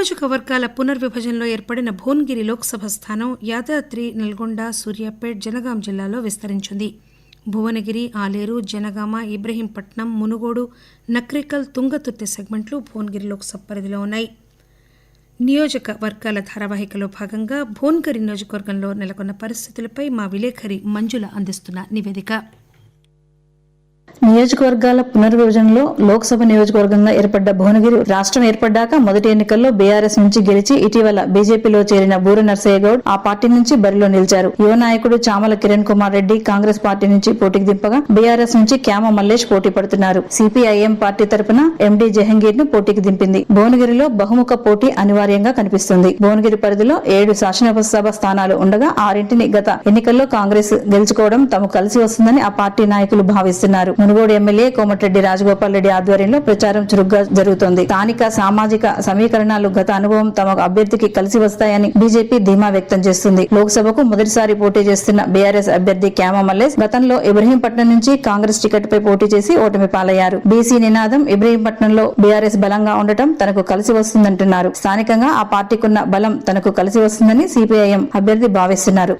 నియోజకవర్గాల పునర్విభజనలో ఏర్పడిన భువనగిరి లోక్సభ స్థానం యాదాద్రి నల్గొండ సూర్యాపేట్ జనగాం జిల్లాలో విస్తరించింది. భువనగిరి ఆలేరు జనగామ ఇబ్రహీంపట్నం మునుగోడు నక్రికల్ తుంగతుర్తి సెగ్మెంట్లు భువనగిరి లోక్సభ పరిధిలో ఉన్నాయి. నియోజకవర్గాల ధారావాహికలో భాగంగా భువనగిరి నియోజకవర్గంలో నెలకొన్న పరిస్థితులపై మా విలేకరి మంజుల అందిస్తున్న నివేదిక. నియోజకవర్గాల పునర్విభజనలో లోక్సభ నియోజకవర్గంగా ఏర్పడ్డ భువనగిరి రాష్ట్రం ఏర్పడ్డాక మొదటి ఎన్నికల్లో బీఆర్ఎస్ నుంచి గెలిచి ఇటీవల బీజేపీలో చేరిన బూర నర్సయ్య గౌడ్ ఆ పార్టీ నుంచి బరిలో నిలిచారు. యువ నాయకుడు చామల కిరణ్ కుమార్ రెడ్డి కాంగ్రెస్ పార్టీ నుంచి పోటీకి దింపగా బీఆర్ఎస్ నుంచి క్యామ మల్లేష్ పోటీ పడుతున్నారు. సిపిఐఎం పార్టీ తరపున ఎండీ జహంగీర్ను పోటీకి దింపింది. భువనగిరిలో బహుముఖ పోటీ అనివార్యంగా కనిపిస్తుంది. భువనగిరి పరిధిలో ఏడు శాసనసభ స్థానాలు ఉండగా ఆరింటిని గత ఎన్నికల్లో కాంగ్రెస్ గెలుచుకోవడం తమకు కలిసి వస్తుందని ఆ పార్టీ నాయకులు భావిస్తున్నారు. మునుగోడు ఎమ్మెల్యే కోమటిరెడ్డి రాజగోపాల్ రెడ్డి ఆధ్వర్యంలో ప్రచారం చురుగ్గా జరుగుతోంది. స్థానిక సామాజిక సమీకరణాలు గత అనుభవం తమ అభ్యర్థికి కలిసి వస్తాయని బీజేపీ ధీమా వ్యక్తం చేస్తుంది. లోక్సభకు మొదటిసారి పోటీ చేస్తున్న బీఆర్ఎస్ అభ్యర్థి క్యామ మల్లేష్ గతంలో ఇబ్రహీంపట్నం నుంచి కాంగ్రెస్ టికెట్ పై పోటీ చేసి ఓటమి పాలయ్యారు. బీసీ నినాదం ఇబ్రహీంపట్నంలో బీఆర్ఎస్ బలంగా ఉండటం తనకు కలిసి వస్తుందంటున్నారు. స్థానికంగా ఆ పార్టీకున్న బలం తనకు కలిసి వస్తుందని సిపిఐఎం అభ్యర్థి భావిస్తున్నారు.